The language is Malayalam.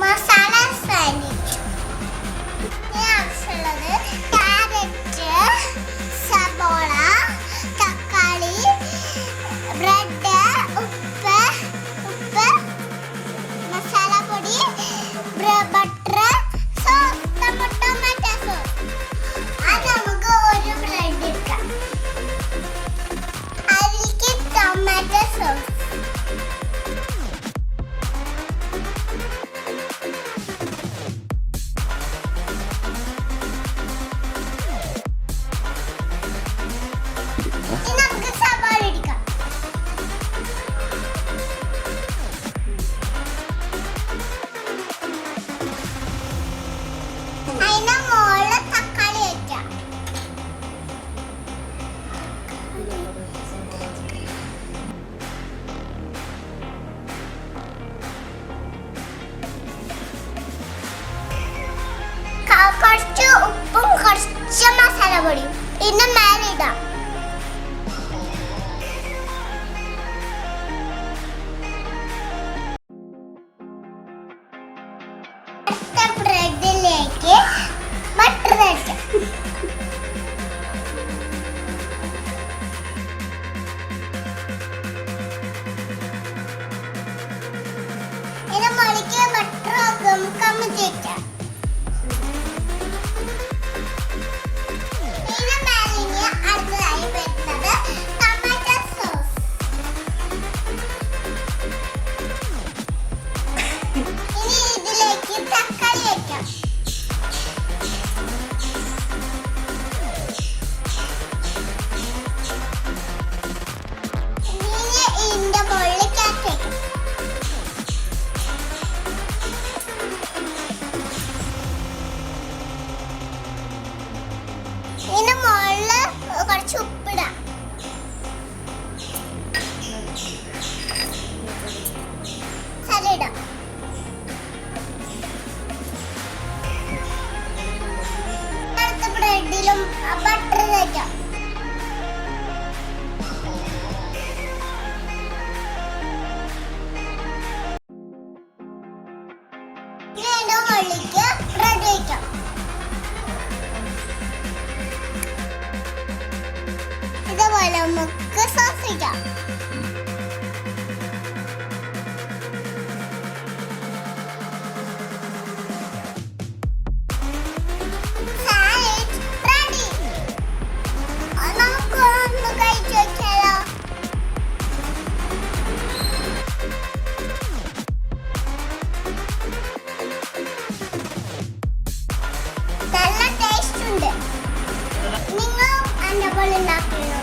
മസാല സാൻഡ്വിച്ച് കുറച്ച് ഉപ്പും കുറച്ച് മസാല പൊടിയും. പിന്നെ മേലെ ഇടാം. ബ്രെഡിലേക്ക് ബട്ടർ തേക്കാം ഇതിന് മുകളിലേക്ക് ബട്ടർ ഉള്ളിക്ക് ബ്രെഡ് വയ്ക്കാം ഇതുപോലെ നമുക്ക് സോസ് നിങ്ങൾ എന്റെ പോലെ ഉണ്ടാക്കണം?